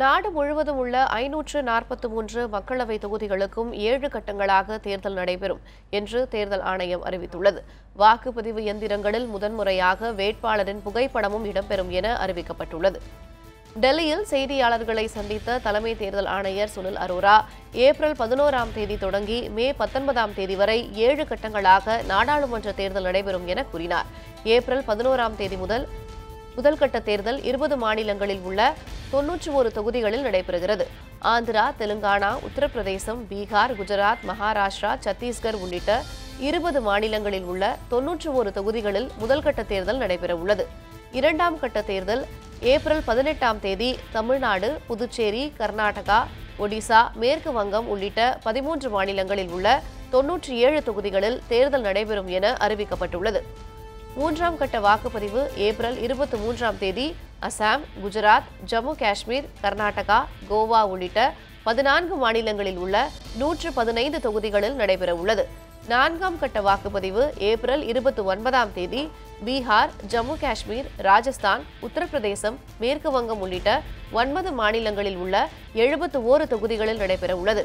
நாடு முழுவதும் உள்ள ஐநூற்று நாற்பத்தி மூன்று மக்களவை தொகுதிகளுக்கும் ஏழு கட்டங்களாக தேர்தல் நடைபெறும் என்று தேர்தல் ஆணையம் அறிவித்துள்ளது. வாக்குப்பதிவு எந்திரங்களில் முதன்முறையாக வேட்பாளரின் புகைப்படமும் இடம்பெறும் என அறிவிக்கப்பட்டுள்ளது. டெல்லியில் செய்தியாளர்களை சந்தித்த தலைமை தேர்தல் ஆணையர் சுனில் அரோரா ஏப்ரல் பதினோராம் தேதி தொடங்கி மே பத்தொன்பதாம் தேதி வரை ஏழு கட்டங்களாக நாடாளுமன்ற தேர்தல் நடைபெறும் என கூறினார். ஏப்ரல் பதினோராம் தேதி முதல் முதல்கட்ட தேர்தல் இருபது மாநிலங்களில் உள்ள தொன்னூற்றி ஒரு தொகுதிகளில் நடைபெறுகிறது. ஆந்திரா தெலுங்கானா உத்தரப்பிரதேசம் பீகார் குஜராத் மகாராஷ்டிரா சத்தீஸ்கர் உள்ளிட்ட இருபது மாநிலங்களில் உள்ள தொன்னூற்று ஒரு தொகுதிகளில் முதல் கட்ட தேர்தல் நடைபெற உள்ளது இரண்டாம் கட்ட தேர்தல் ஏப்ரல் பதினெட்டாம் தேதி தமிழ்நாடு புதுச்சேரி கர்நாடகா ஒடிசா மேற்கு வங்கம் உள்ளிட்ட பதிமூன்று மாநிலங்களில் உள்ள தொன்னூற்றி ஏழு தொகுதிகளில் தேர்தல் நடைபெறும் என அறிவிக்கப்பட்டுள்ளது. மூன்றாம் கட்ட வாக்குப்பதிவு ஏப்ரல் இருபத்தி மூன்றாம் தேதி அசாம் குஜராத் ஜம்மு காஷ்மீர் கர்நாடகா கோவா உள்ளிட்ட பதினான்கு மாநிலங்களில் உள்ள நூற்று பதினைந்து தொகுதிகளில் நடைபெற உள்ளது நான்காம் கட்ட வாக்குப்பதிவு ஏப்ரல் இருபத்தி ஒன்பதாம் தேதி பீகார் ஜம்மு காஷ்மீர் ராஜஸ்தான் உத்தரப்பிரதேசம் மேற்கு வங்கம் உள்ளிட்ட ஒன்பது மாநிலங்களில் உள்ள எழுபத்து ஓரு தொகுதிகளில் நடைபெற உள்ளது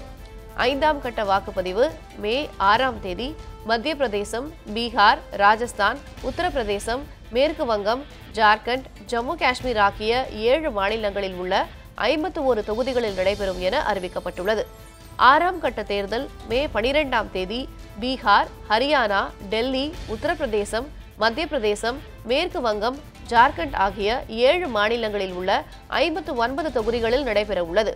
ஐந்தாம் கட்ட வாக்குப்பதிவு மே ஆறாம் தேதி மத்திய பிரதேசம் பீகார் ராஜஸ்தான் உத்தரப்பிரதேசம் மேற்கு வங்கம் ஜார்க்கண்ட் ஜம்மு காஷ்மீர் ஆகிய ஏழு மாநிலங்களில் உள்ள ஐம்பத்து ஒரு தொகுதிகளில் நடைபெறும் என அறிவிக்கப்பட்டுள்ளது. ஆறாம் கட்ட தேர்தல் மே பனிரெண்டாம் தேதி பீகார் ஹரியானா டெல்லி உத்தரப்பிரதேசம் மத்திய பிரதேசம் மேற்கு வங்கம் ஜார்க்கண்ட் ஆகிய ஏழு மாநிலங்களில் உள்ள ஐம்பத்து ஒன்பது தொகுதிகளில் நடைபெற உள்ளது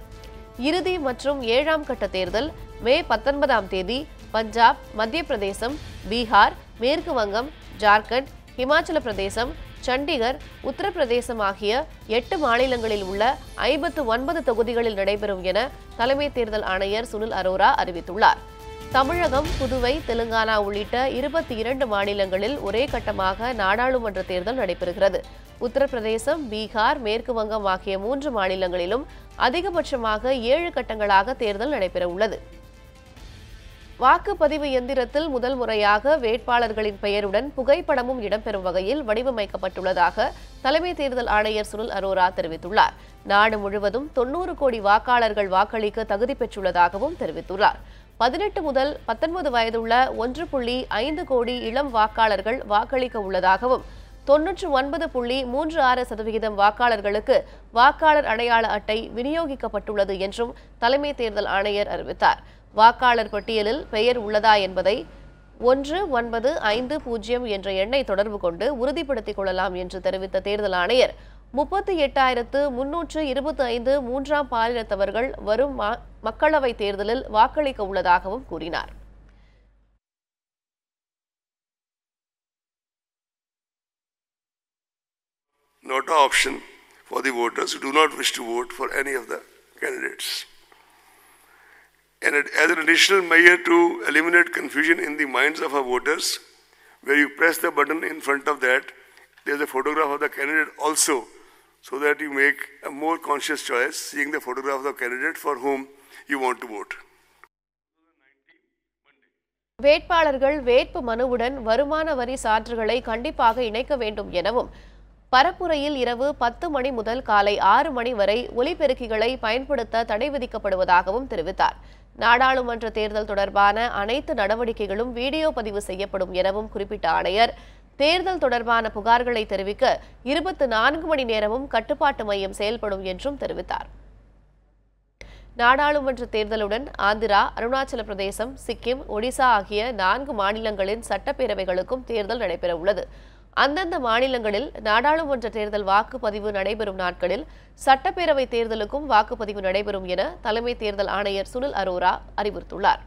இறுதி மற்றும் ஏழாம் கட்ட தேர்தல் மே பத்தொன்பதாம் தேதி பஞ்சாப் மத்திய பிரதேசம் பீகார் மேற்கு வங்கம் ஜார்க்கண்ட் ஹிமாச்சல பிரதேசம் சண்டிகர் உத்தரப்பிரதேசம் ஆகிய எட்டு மாநிலங்களில் உள்ள ஐம்பத்து ஒன்பது தொகுதிகளில் நடைபெறும் என தலைமை தேர்தல் ஆணையர் சுனில் அரோரா அறிவித்துள்ளார். தமிழகம் புதுவை தெலுங்கானா உள்ளிட்ட இருபத்தி இரண்டு மாநிலங்களில் ஒரே கட்டமாக நாடாளுமன்ற தேர்தல் நடைபெறுகிறது. உத்தரப்பிரதேசம் பீகார் மேற்கு வங்கம் ஆகிய மூன்று மாநிலங்களிலும் அதிகபட்சமாக ஏழு கட்டங்களாக தேர்தல் நடைபெற உள்ளது வாக்குப்பதிவு எந்திரத்தில் முதல் முறையாக வேட்பாளர்களின் பெயருடன் புகைப்படமும் இடம்பெறும் வகையில் வடிவமைக்கப்பட்டுள்ளதாக தலைமை தேர்தல் ஆணையர் சுனில் அரோரா தெரிவித்துள்ளார். நாடு முழுவதும் தொன்னூறு கோடி வாக்காளர்கள் வாக்களிக்க தகுதி பெற்றுள்ளதாகவும் தெரிவித்துள்ளார். பதினெட்டு முதல் பத்தொன்பது வயதுள்ள ஒன்று புள்ளி ஐந்து கோடி இளம் வாக்காளர்கள் வாக்களிக்க உள்ளதாகவும் தொன்னூற்று ஒன்பது புள்ளி மூன்று ஆறு சதவிகிதம் வாக்காளர்களுக்கு வாக்காளர் அடையாள அட்டை விநியோகிக்கப்பட்டுள்ளது என்றும் தலைமை தேர்தல் ஆணையர் அறிவித்தார். வாக்காளர் பட்டியலில் பெயர் உள்ளதா என்பதை ஒன்று ஒன்பது ஐந்து பூஜ்ஜியம் என்ற எண்ணை தொடர்பு கொண்டு உறுதிப்படுத்திக் கொள்ளலாம் என்று தெரிவித்த தேர்தல் ஆணையர் முப்பத்தி எட்டாயிரத்து முன்னூற்று இருபத்தி ஐந்து மூன்றாம் பாலினத்தவர்கள் வரும் மக்களவை மக்களவைத் தேர்தலில் வாக்களிக்க உள்ளதாகவும் கூறினார் not an option for the voters who do not wish to vote for any of the candidates. And as an additional measure to eliminate confusion in the minds of our voters, where you press the button in front of that, there's a photograph of the candidate also, so that you make a more conscious choice, seeing the photograph of the candidate for whom you want to vote. வேட்பாளர்கள் வேட்பு மனுவுடன் வருமான வரி சான்றுகளை கண்டிப்பாக இணைக்க வேண்டும் எனவும் பரப்புரையில் இரவு பத்து மணி முதல் காலை ஆறு மணி வரை ஒலிபெருக்கிகளை பயன்படுத்த தடை விதிக்கப்படுவதாகவும் தெரிவித்தார். நாடாளுமன்ற தேர்தல் தொடர்பான அனைத்து நடவடிக்கைகளும் வீடியோ பதிவு செய்யப்படும் எனவும் குறிப்பிட்ட ஆணையர். தேர்தல் தொடர்பான புகார்களை தெரிவிக்க இருபத்து நான்கு மணி நேரமும் கட்டுப்பாட்டு மையம் செயல்படும் என்றும் தெரிவித்தார். நாடாளுமன்ற தேர்தலுடன் ஆந்திரா அருணாச்சல பிரதேசம் சிக்கிம் ஒடிசா ஆகிய நான்கு மாநிலங்களின் சட்டப்பேரவைகளுக்கும் தேர்தல் நடைபெற உள்ளது அந்தந்த மாநிலங்களில் நாடாளுமன்ற தேர்தல் வாக்குப்பதிவு நடைபெறும் நாட்களில் சட்டப்பேரவை தேர்தலுக்கும் வாக்குப்பதிவு நடைபெறும் என தலைமை தேர்தல் ஆணையர் சுனில் அரோரா அறிவுறுத்துள்ளார்.